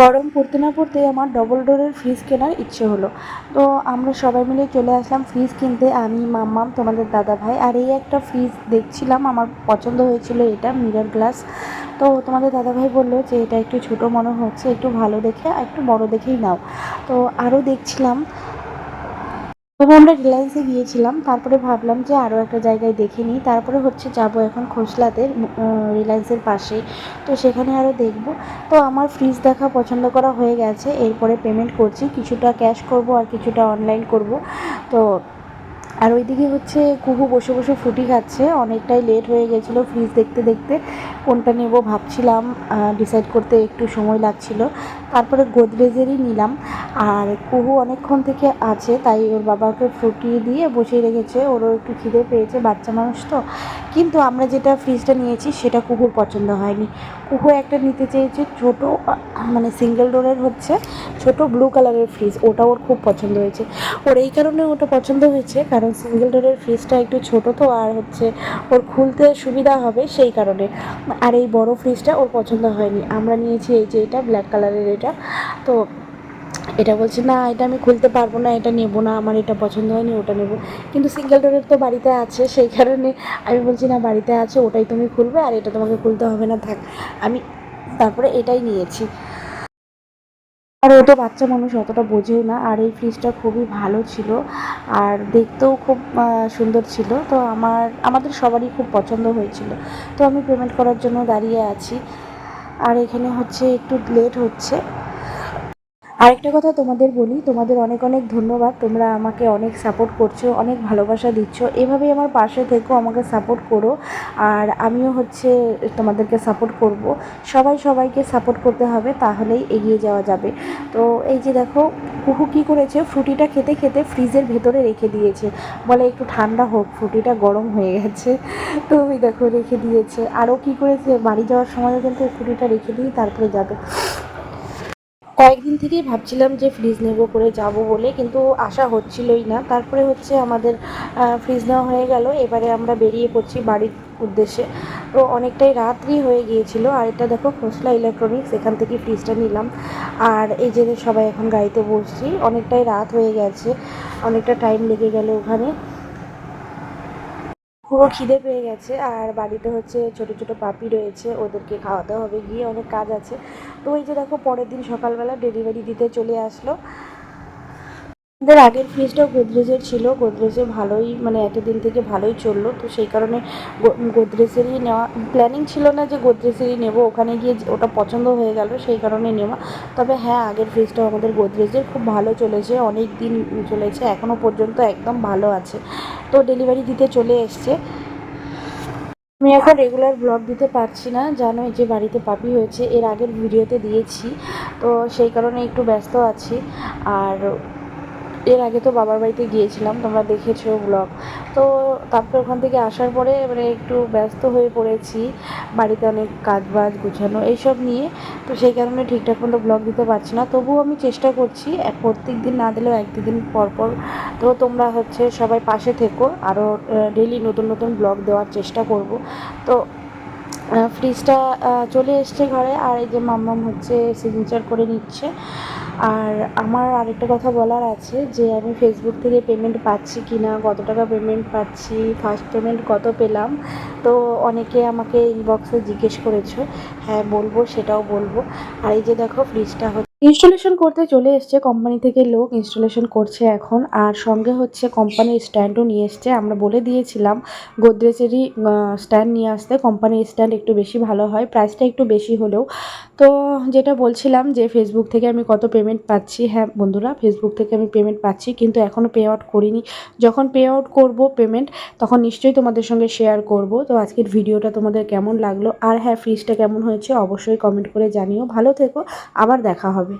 গরম পড়তে না পড়তে আমার ডবল ডোরের ফ্রিজ কেনার ইচ্ছে হলো। তো আমরা সবাই মিলে চলে আসলাম ফ্রিজ কিনতে। আমি, মাম্মাম, তোমাদের দাদা ভাই আর এই একটা ফ্রিজ দেখছিলাম। আমার পছন্দ হয়েছিল এটা মিরর গ্লাস তো তোমাদের দাদা ভাই বলল যে এটা একটু ছোট মনে হচ্ছে, একটু ভালো দেখে একটু বড় দেখেই নাও। তো আরও দেখছিলাম তবে আমরা রিলায়েন্সে গিয়েছিলাম, তারপরে ভাবলাম যে আরও একটা জায়গায় দেখে নিই। তারপরে হচ্ছে যাব এখন খোসলাতে রিলায়েন্সের পাশেই। তো সেখানে আরও দেখব। তো আমার ফ্রিজ দেখা পছন্দ করা হয়ে গেছে। এরপরে পেমেন্ট করছি। কিছুটা ক্যাশ করব আর কিছুটা অনলাইন করব। তো আর ওইদিকে হচ্ছে কুহু বসে বসে ফ্রুটি খাচ্ছে। অনেকটাই লেট হয়ে গেছিল ফ্রিজ দেখতে দেখতে। কোনটা নেব ভাবছিলাম ডিসাইড করতে একটু সময় লাগছিল। তারপরে গোদরেজেরই নিলাম। আর কুহু অনেকক্ষণ থেকে আছে, তাই ওর বাবাকে ফুটিয়ে দিয়ে বসিয়ে রেখেছে। ওরও একটু খিদে পেয়েছে বাচ্চা মানুষ তো। কিন্তু আমরা যেটা ফ্রিজটা নিয়েছি, সেটা কুকুর পছন্দ হয়নি। কুহু একটা নিতে চেয়েছে ছোট মানে সিঙ্গেল ডোরের হচ্ছে, ছোট ব্লু কালারের ফ্রিজ ওটা ওর খুব পছন্দ হয়েছে। ওর এই কারণে ওটা পছন্দ হয়েছে, কারণ সিঙ্গেল ডোরের ফ্রিজটা একটু ছোট তো, আর হচ্ছে ওর খুলতে সুবিধা হবে সেই কারণে। আর এই বড় ফ্রিজটা ওর পছন্দ হয়নি। আমরা নিয়েছি এই যে এটা ব্ল্যাক কালারের এটা। তো এটা বলছে, না, এটা আমি খুলতে পারব না, এটা নেব না, আমার এটা পছন্দ হয়নি, ওটা নেব। কিন্তু সিঙ্গেল ডোরের তো বাড়িতে আছে, সেই কারণে আমি বলছি, না, বাড়িতে আছে, ওটাই তুমি খুলবে, আর এটা তোমাকে খুলতে হবে না, থাক। আমি তারপরে এটাই নিয়েছি। আর ও তো বাচ্চা মানুষ, অতটা বোঝেও না, আর এই ফ্রিজটা খুবই ভালো ছিল, আর দেখতেও খুব সুন্দর ছিল। তো আমার, আমাদের সবারই খুব পছন্দ হয়েছিল। তো আমি পেমেন্ট করার জন্য দাঁড়িয়ে আছি। আর এখানে হচ্ছে একটু লেট হচ্ছে। আরেকটা কথা তোমাদের বলি, তোমাদের অনেক অনেক ধন্যবাদ। তোমরা আমাকে অনেক সাপোর্ট করছ, অনেক ভালোবাসা দিচ্ছ। এভাবেই আমার পাশে থেকেও আমাকে সাপোর্ট করো। আর আমিও হচ্ছে তোমাদেরকে সাপোর্ট করব। সবাই সবাইকে সাপোর্ট করতে হবে, তাহলেই এগিয়ে যাওয়া যাবে। তো এই যে দেখো কুকু কী করেছে? ফ্রুটিটা খেতে খেতে ফ্রিজের ভেতরে রেখে দিয়েছে। বলে একটু ঠান্ডা হোক, ফ্রুটিটা গরম হয়ে গেছে। তো ওই দেখো, রেখে দিয়েছে। আরও কী করেছে? বাড়ি যাওয়ার সময় কিন্তু ফ্রুটিটা রেখে দিয়ে তারপরে যাবে। কয়েকদিন থেকেই ভাবছিলাম যে ফ্রিজ নেব করে যাব বলে, কিন্তু আশা হচ্ছিলই না। তারপরে হচ্ছে আমাদের ফ্রিজ নেওয়া হয়ে গেল। এবারে আমরা বেরিয়ে পড়ছি বাড়ির উদ্দেশ্যে। তো অনেকটাই রাত্রি হয়ে গিয়েছিল। আর এটা দেখো, খোসলা ইলেকট্রনিক্স এখান থেকে ফ্রিজটা নিলাম। আর এই যে সবাই এখন গাড়িতে বসছি, অনেকটাই রাত হয়ে গেছে। অনেকটা টাইম লেগে গেল ওখানে। পুরো খিদে পেয়ে গেছে আর বাড়িতে হচ্ছে ছোট ছোট পাপি রয়েছে, ওদেরকে খাওয়াতে হবে, গিয়ে অনেক কাজ আছে। তো ওই যে দেখো, পরের দিন সকালবেলা ডেলিভারি দিতে চলে আসলো। আমাদের আগের ফ্রিজটাও গোদরেজের ছিল। গোদরেজে ভালোই মানে এতদিন থেকে ভালোই চলল। তো সেই কারণে গোদরেজেরই নেওয়া প্ল্যানিং ছিল না যে গোদরেজেরই নেব। ওখানে গিয়ে ওটা পছন্দ হয়ে গেল, সেই কারণে নেওয়া। তবে হ্যাঁ আগের ফ্রিজটাও আমাদের গোদরেজের খুব ভালো চলেছে। অনেক দিন চলেছে এখনও পর্যন্ত একদম ভালো আছে। তো ডেলিভারি দিতে চলে এসছে। আমি এখন রেগুলার ব্লগ দিতে পারছি না। জানোই যে বাড়িতে পাপি হয়েছে, এর আগের ভিডিওতে দিয়েছি। তো সেই কারণে একটু ব্যস্ত আছি। আর এর আগে তো বাবার বাড়িতে গিয়েছিলাম, তোমরা দেখেছ ব্লগ তো তারপর ওখান থেকে আসার পরে মানে একটু ব্যস্ত হয়ে পড়েছি, বাড়িতে অনেক কাজ বাজ গুছানো এইসব নিয়ে। তো সেই কারণে ঠিকঠাক মতো ব্লগ দিতে পারছি না। তবুও আমি চেষ্টা করছি, এক প্রত্যেক দিন না দিলেও এক দুদিন পর পর তো তোমরা হচ্ছে সবাই পাশে থেকো আরও ডেলি নতুন নতুন ব্লগ দেওয়ার চেষ্টা করব। তো ফ্রিজটা চলে এসছে ঘরে, আর এই যে মাম্মাম হচ্ছে সিগনেচার করে নিচ্ছে। আর আমার আরেকটা কথা বলার আছে যে আমি ফেসবুক থেকে পেমেন্ট পাচ্ছি কি না কত টাকা পেমেন্ট পাচ্ছি ফার্স্ট পেমেন্ট কত পেলাম, তো অনেকে আমাকে ইনবক্সে জিজ্ঞেস করেছ হ্যাঁ বলব সেটাও বলব। আর এই যে দেখো ফ্রিজটা হচ্ছে ইনস্টলেশন করতে চলে এসছে কোম্পানি থেকে লোক ইনস্টলেশন করছে এখন। আর সঙ্গে হচ্ছে কোম্পানির স্ট্যান্ডও নিয়ে এসছে। আমরা বলে দিয়েছিলাম, গোদরেজেরই স্ট্যান্ড নিয়ে আসতে। কোম্পানির স্ট্যান্ড একটু বেশি ভালো হয় প্রাইসটা একটু বেশি হলেও। তো যেটা বলছিলাম যে ফেসবুক থেকে আমি কত পেমেন্ট পাচ্ছি? হ্যাঁ বন্ধুরা ফেসবুক থেকে আমি পেমেন্ট পাচ্ছি, কিন্তু এখনও পে আউট করিনি। যখন পে আউট করব পেমেন্ট তখন নিশ্চয়ই তোমাদের সঙ্গে শেয়ার করব। তো আজকের ভিডিওটা তোমাদের কেমন লাগল? আর হ্যাঁ ফ্রিজটা কেমন হয়েছে? অবশ্যই কমেন্ট করে জানিও। ভালো থেকো, আবার দেখা হবে।